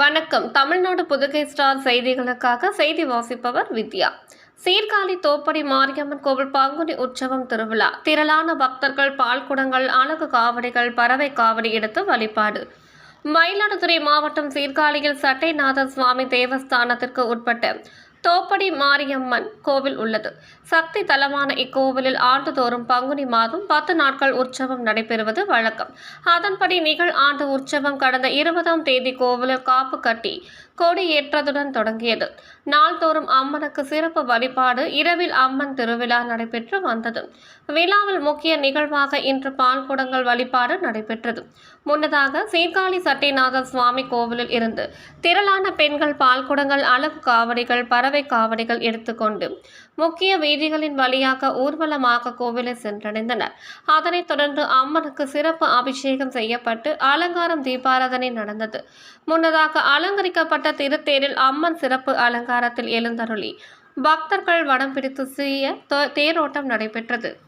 வணக்கம். தமிழ்நாடு புதுகை ஸ்டார் செய்திகளுக்காக செய்தி வாசிப்பவர் வித்யா. சீர்காழி தோப்படி மாரியம்மன் கோவில் பங்குனி உற்சவம் திருவிழா. திரளான பக்தர்கள் பால்குடங்கள் அழகு காவடிகள் பறவை காவடி எடுத்து வழிபாடு. மயிலாடுதுறை மாவட்டம் சீர்காழியில் சட்டைநாதர் சுவாமி தேவஸ்தானத்திற்கு உட்பட்ட தோப்படி மாரியம்மன் கோவில் உள்ளது. சக்தி தலமான இக்கோவிலில் ஆண்டுதோறும் பங்குனி மாதம் பத்து நாட்கள் உற்சவம் நடைபெறுவது வழக்கம். அதன்படி நிகழ் ஆண்டு உற்சவம் கடந்த இருபதாம் தேதி கோவிலில் காப்பு கட்டி கொடியேற்றத்துடன் தொடங்கியது. நாள்தோறும் அம்மனுக்கு சிறப்பு வழிபாடு இரவில் அம்மன் திருவிழா நடைபெற்று வந்தது. விழாவில் முக்கிய நிகழ்வாக இன்று பால்குடங்கள் வழிபாடு நடைபெற்றது. முன்னதாக சீர்காழி சட்டைநாதர் சுவாமி கோவிலில் இருந்து திரளான பெண்கள் பால்குடங்கள் அழகு காவடிகள் பறவை காவடிகள் எடுத்துக்கொண்டு முக்கிய வீதிகளின் வழியாக ஊர்வலமாக கோவிலை சென்றடைந்தனர். அதனைத் தொடர்ந்து அம்மனுக்கு சிறப்பு அபிஷேகம் செய்யப்பட்டு அலங்காரம் தீபாராதனை நடந்தது. முன்னதாக அலங்கரிக்கப்பட்ட திருத்தேரில் அம்மன் சிறப்பு அலங்காரத்தில் எழுந்தருளி. பக்தர்கள் வடம் பிடித்து சிறிய தேரோட்டம் நடைபெற்றது.